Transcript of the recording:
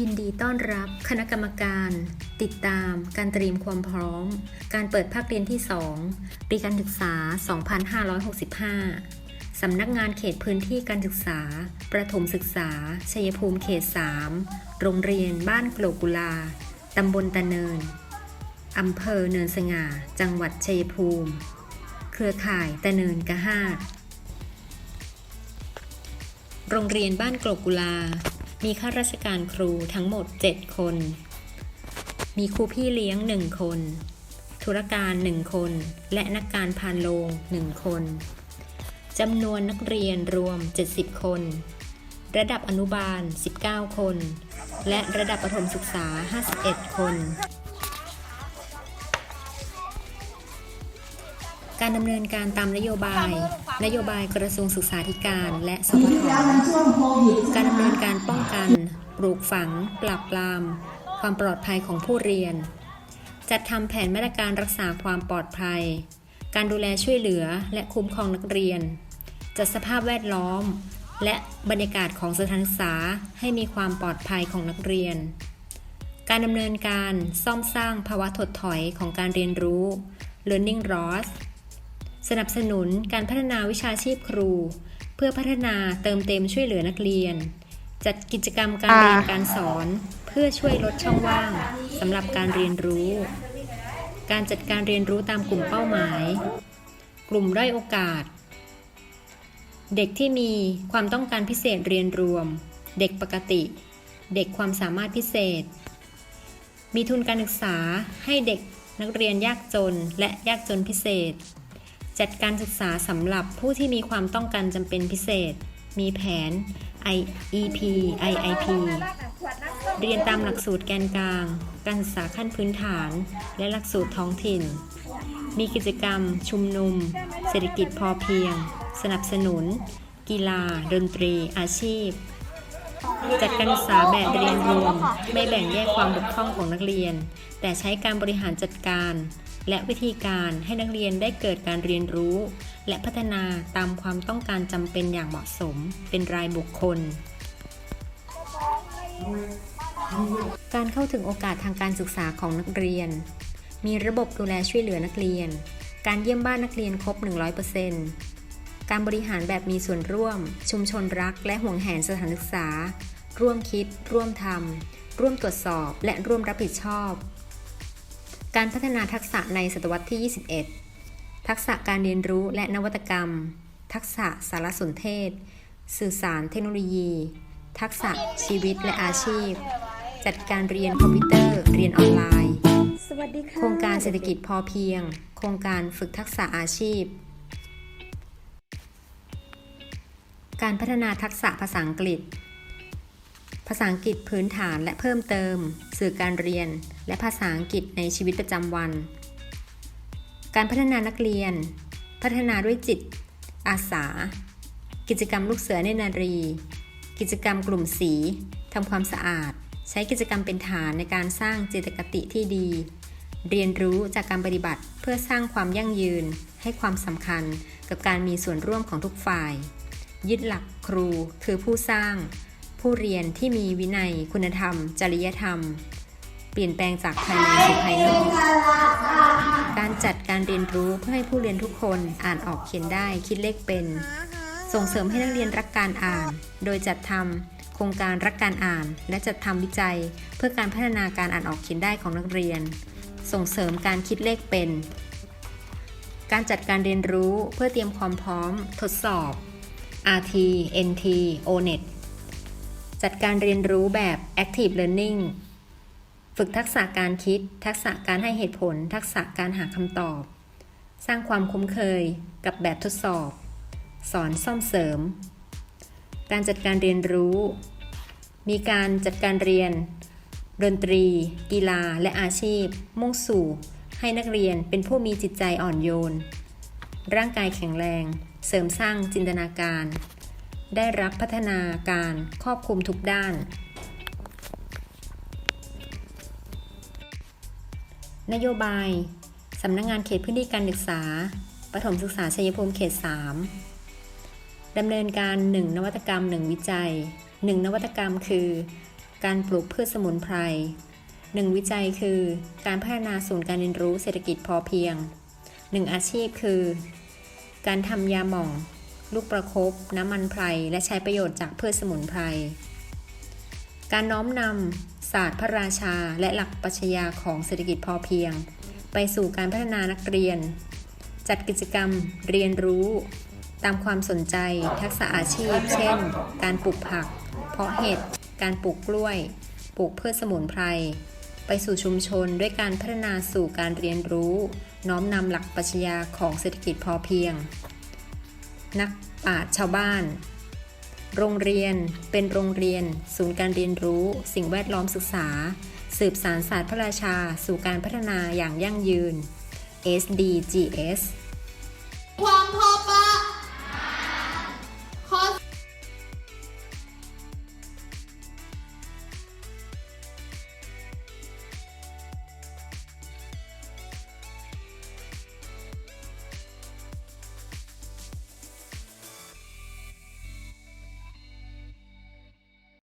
ยินดีต้อนรับคณะกรรมการ ติดตามการเตรียมความพร้อม การเปิดภาคเรียนที่ 2 ปีการศึกษา 2565 สำนักงานเขตพื้นที่การศึกษา ประถมศึกษา ชัยภูมิเขต 3 โรงเรียนบ้านโกลกกุลา ตำบลตะเนิน อำเภอเนินสง่า จังหวัดชัยภูมิ เครือข่ายตะเนินกะห้า โรงเรียนบ้านโกลกุลา มีข้าราชการครูทั้งหมด 7 คน มีครูพี่เลี้ยง 1 คน ธุรการ 1 คน และนักการพานโรง1 คนจำนวนนักเรียนรวม 70 คน ระดับอนุบาล 19 คน และระดับประถมศึกษา 51 คน การดำเนินการตามนโยบาย นโยบายกระทรวงศึกษาธิการ และสพทการดำเนินการป้องกันปลูกฝัง ปราบปราม ความปลอดภัยของผู้เรียน จัดทำแผนมาตรการรักษาความปลอดภัย การดูแลช่วยเหลือและคุ้มครองนักเรียน จัดสภาพแวดล้อม และบรรยากาศของสถานศึกษาให้มีความปลอดภัยของนักเรียน การดำเนินการซ่อมสร้างภาวะถดถอยของการเรียนรู้ learning loss สนับสนุนการพัฒนาวิชาชีพครู เพื่อพัฒนาเติมเต็มช่วยเหลือนักเรียน จัดกิจกรรมการเรียนการสอน เพื่อช่วยลดช่องว่างสำหรับการเรียนรู้ การจัดการเรียนรู้ตามกลุ่มเป้าหมาย กลุ่มด้อยโอกาส เด็กที่มีความต้องการพิเศษเรียนรวม เด็กปกติ เด็กความสามารถพิเศษ มีทุนการศึกษาให้เด็กนักเรียนยากจนและยากจนพิเศษ จัดการศึกษาสำหรับผู้ที่มีความต้องการจำเป็นพิเศษ มีแผน IEP IIP เรียนตามหลักสูตรแกนกลาง การศึกษาขั้นพื้นฐาน และหลักสูตรท้องถิ่น มีกิจกรรม ชุมนุม เศรษฐกิจพอเพียง สนับสนุน กีฬา ดนตรี อาชีพ จัดการศึกษาแบบเรียนรวมไม่แบ่งแยกความบกพร่องของนักเรียน แต่ใช้การบริหารจัดการ และวิธีการให้นักเรียนได้เกิดการเรียนรู้ และพัฒนาตามความต้องการจำเป็นอย่างเหมาะสม เป็นรายบุคคล การเข้าถึงโอกาสทางการศึกษาของนักเรียน มีระบบดูแลช่วยเหลือนักเรียน การเยี่ยมบ้านนักเรียนครบ 100% การบริหารแบบมีส่วนร่วม ชุมชนรักและห่วงแหนสถานศึกษา ร่วมคิด ร่วมทำ ร่วมตรวจสอบ และร่วมรับผิดชอบ การพัฒนาทักษะในศตวรรษที่ 21 ทักษะการเรียนรู้และนวัตกรรม ทักษะสารสนเทศ สื่อสารเทคโนโลยี ทักษะชีวิตและอาชีพ จัดการเรียนคอมพิวเตอร์ เรียนออนไลน์สวัสดีค่ะโครงการเศรษฐกิจพอเพียง โครงการฝึกทักษะอาชีพ การพัฒนาทักษะภาษาอังกฤษ ภาษาอังกฤษพื้นฐานและเพิ่มเติม สื่อการเรียน และภาษาอังกฤษในชีวิตประจำวัน การพัฒนานักเรียน พัฒนาด้วยจิต อาสา กิจกรรมลูกเสือเนนารี กิจกรรมกลุ่มสีทำความสะอาด ใช้กิจกรรมเป็นฐานในการสร้างเจตคติที่ดี เรียนรู้จากการปฏิบัติเพื่อสร้างความยั่งยืน ให้ความสำคัญกับการมีส่วนร่วมของทุกฝ่าย ยึดหลักครูคือผู้สร้าง ผู้เรียนที่มีวินัยคุณธรรม จริยธรรม เปลี่ยนแปลงจากภายในสู่ภายนอกการจัดการเรียนรู้เพื่อให้ผู้เรียนทุกคนอ่านออกเขียนได้คิดเลขเป็น ส่งเสริมให้นักเรียนรักการอ่าน โดยจัดทำโครงการรักการอ่าน และจัดทำวิจัย เพื่อการพัฒนาการอ่านออกเขียนได้ของนักเรียน ส่งเสริมการคิดเลขเป็น การจัดการเรียนรู้เพื่อเตรียมความพร้อม ทดสอบ RT NT ONET จัดการเรียนรู้แบบ Active Learning ฝึกทักษะการคิด ทักษะการให้เหตุผล ทักษะการหาคำตอบ สร้างความคุ้นเคยกับแบบทดสอบ สอนซ่อมเสริม การจัดการเรียนรู้ มีการจัดการเรียน ดนตรี กีฬา และอาชีพ มุ่งสู่ ให้นักเรียนเป็นผู้มีจิตใจอ่อนโยน ร่างกายแข็งแรง เสริมสร้างจินตนาการ ได้รับพัฒนาการครอบคลุมทุกด้าน นโยบาย สำนักงงานเขตพื้นที่การศึกษา ประถมศึกษาชัยภูมิเขต 3 ดำเนินการ 1 นวัตกรรม 1 วิจัย 1 นวัตกรรมคือการปลูกพืชสมุนไพรหนึ่งวิจัยคือ การพัฒนาศูนย์การเรียนรู้เศรษฐกิจพอเพียงหนึ่งอาชีพคือ การทำยาหม่อง ลูกประคบน้ำมันไพร และใช้ประโยชน์จากพืชสมุนไพร การน้อมนำศาสตร์พระราชาและหลักปรัชญาของเศรษฐกิจพอเพียง ไปสู่การพัฒนานักเรียน จัดกิจกรรมเรียนรู้ ตามความสนใจทักษะอาชีพ เช่น การปลูกผัก เพาะเห็ด การปลูกกล้วย ปลูกพืชสมุนไพร ไปสู่ชุมชนด้วยการพัฒนาสู่การเรียนรู้ น้อมนำหลักปรัชญาของเศรษฐกิจพอเพียง นักปราชญ์ชาวบ้าน โรงเรียนเป็นโรงเรียน ศูนย์การเรียนรู้ สิ่งแวดล้อมศึกษา สืบสารศาสตร์พระราชา สู่การพัฒนาอย่างยั่งยืน SDGs ความพอ